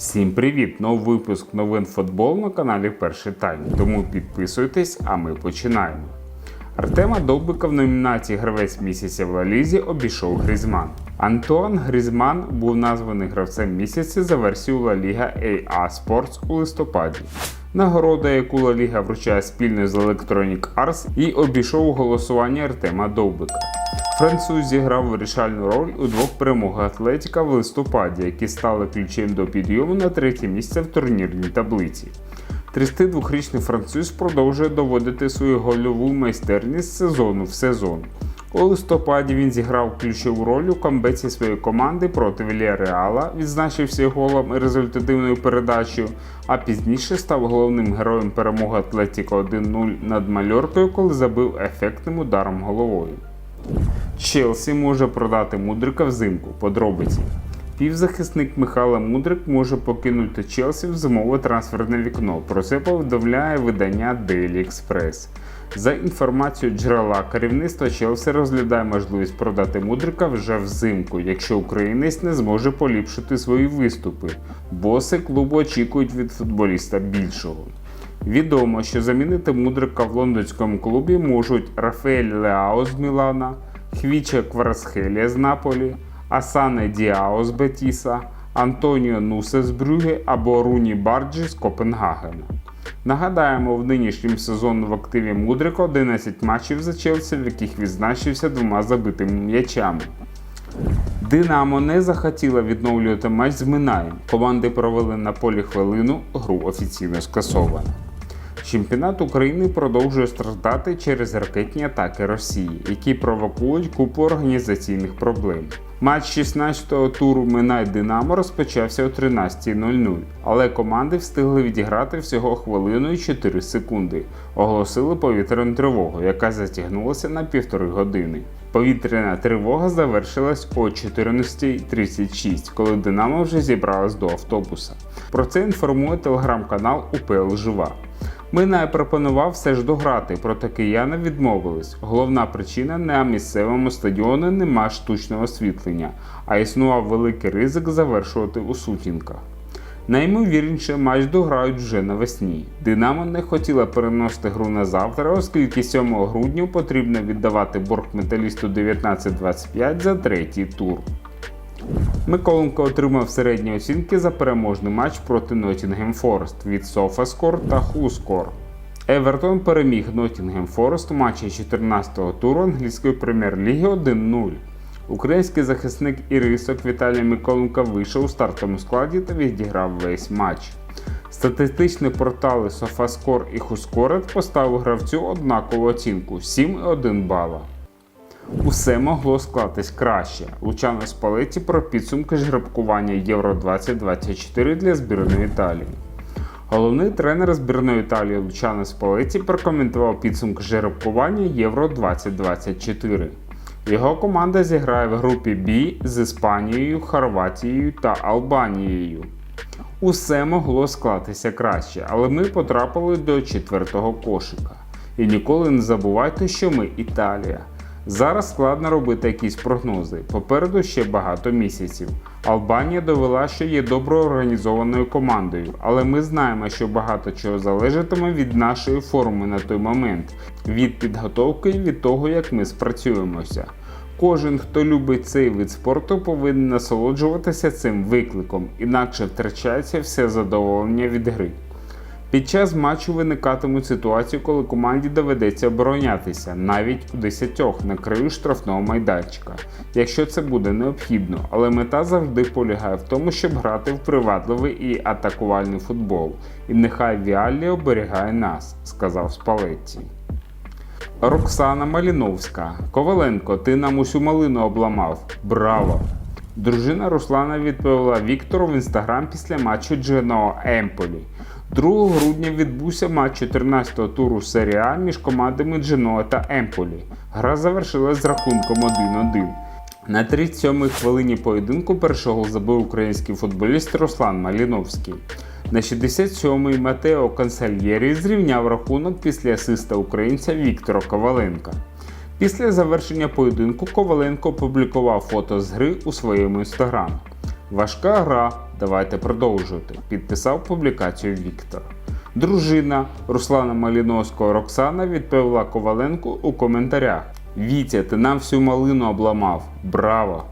Всім привіт! Новий випуск новин футбол на каналі Перший Тайм. Тому підписуйтесь, а ми починаємо. Артема Довбика в номінації Гравець місяця в Лалізі обійшов Грізман. Антуан Грізман був названий гравцем місяця за версією La Liga AA Sports у листопаді. Нагорода, яку La Liga вручає спільно з Electronic Arts, і обійшов у голосуванні Артема Довбика. Француз зіграв вирішальну роль у двох перемогах Атлетіка в листопаді, які стали ключем до підйому на третє місце в турнірній таблиці. 32-річний француз продовжує доводити свою гольову майстерність з сезону в сезон. У листопаді він зіграв ключову роль у камбеці своєї команди проти Вільяреала, відзначився голом і результативною передачею, а пізніше став головним героєм перемоги Атлетіко 1-0 над Мальоркою, коли забив ефектним ударом головою. Челсі може продати Мудрика взимку. Подробиці. Півзахисник Михайло Мудрик може покинути Челсі в зимове трансферне вікно. Про це повідомляє видання Daily Express. За інформацією джерела, керівництво Челсі розглядає можливість продати Мудрика вже взимку, якщо українець не зможе поліпшити свої виступи. Боси клубу очікують від футболіста більшого. Відомо, що замінити Мудрика в лондонському клубі можуть Рафаель Леао з Мілана, Хвіча Кварасхелія з Наполі, Асане Діао з Бетіса, Антоніо Нусе з Брюге або Руні Барджі з Копенгагена. Нагадаємо, в нинішньому сезону в активі Мудрика 11 матчів за Челсі, в яких відзначився двома забитими м'ячами. Динамо не захотіла відновлювати матч з Минаєм. Команди провели на полі хвилину, гру офіційно скасовано. Чемпіонат України продовжує страждати через ракетні атаки Росії, які провокують купу організаційних проблем. Матч 16-го туру Минай Динамо розпочався о 13.00, але команди встигли відіграти всього хвилину і 4 секунди. Оголосили повітряну тривогу, яка затягнулася на півтори години. Повітряна тривога завершилась о 14.36, коли Динамо вже зібралась до автобуса. Про це інформує телеграм-канал УПЛ Жива. Минай пропонував все ж дограти, проте кияни відмовились. Головна причина на місцевому стадіоні нема штучного освітлення, а існував великий ризик завершувати у сутінках. Наймовірніше матч дограють вже навесні. Динамо не хотіла переносити гру на завтра, оскільки 7 грудня потрібно віддавати борг металісту 19-25 за третій тур. Миколенко отримав середні оцінки за переможний матч проти Nottingham Forest від SofaScore та WhoScore. Евертон переміг Nottingham Forest у матчі 14-го туру англійської прем'єр-ліги 1-0. Український захисник Ірисок Віталій Миколенко вийшов у стартовому складі та відіграв весь матч. Статистичні портали SofaScore і WhoScored поставили гравцю однакову оцінку 7,1 бала. Усе могло склатись краще. Лучано Спалеті про підсумки жеребкування Євро 2024 для збірної Італії. Головний тренер збірної Італії Лучано Спалеті прокоментував підсумки жеребкування Євро 2024. Його команда зіграє в групі Б з Іспанією, Хорватією та Албанією. Усе могло склатися краще, але ми потрапили до четвертого кошика. І ніколи не забувайте, що ми Італія. Зараз складно робити якісь прогнози. Попереду ще багато місяців. Албанія довела, що є добре організованою командою, але ми знаємо, що багато чого залежатиме від нашої форми на той момент, від підготовки і від того, як ми спрацюємося. Кожен, хто любить цей вид спорту, повинен насолоджуватися цим викликом, інакше втрачається все задоволення від гри. Під час матчу виникатимуть ситуації, коли команді доведеться оборонятися навіть у десятьох на краю штрафного майданчика, якщо це буде необхідно, але мета завжди полягає в тому, щоб грати в привабливий і атакувальний футбол. І нехай Віаллі оберігає нас, сказав Спалетті. Роксана Маліновська. Коваленко, ти нам усю малину обламав. Браво! Дружина Руслана відповіла Віктору в інстаграм після матчу Дженоа Емполі. 2 грудня відбувся матч 14-го туру серії А між командами Дженоа та Емполі. Гра завершилась з рахунком 1-1. На 37-й хвилині поєдинку першого забив український футболіст Руслан Маліновський. На 67-й Матео Консальєрі зрівняв рахунок після асиста українця Віктора Коваленка. Після завершення поєдинку Коваленко опублікував фото з гри у своєму інстаграм. Важка гра, давайте продовжувати. Підписав публікацію Віктор. Дружина Руслана Маліновського Роксана відповіла Коваленку у коментарях: Вітя, ти нам всю малину обламав. Браво!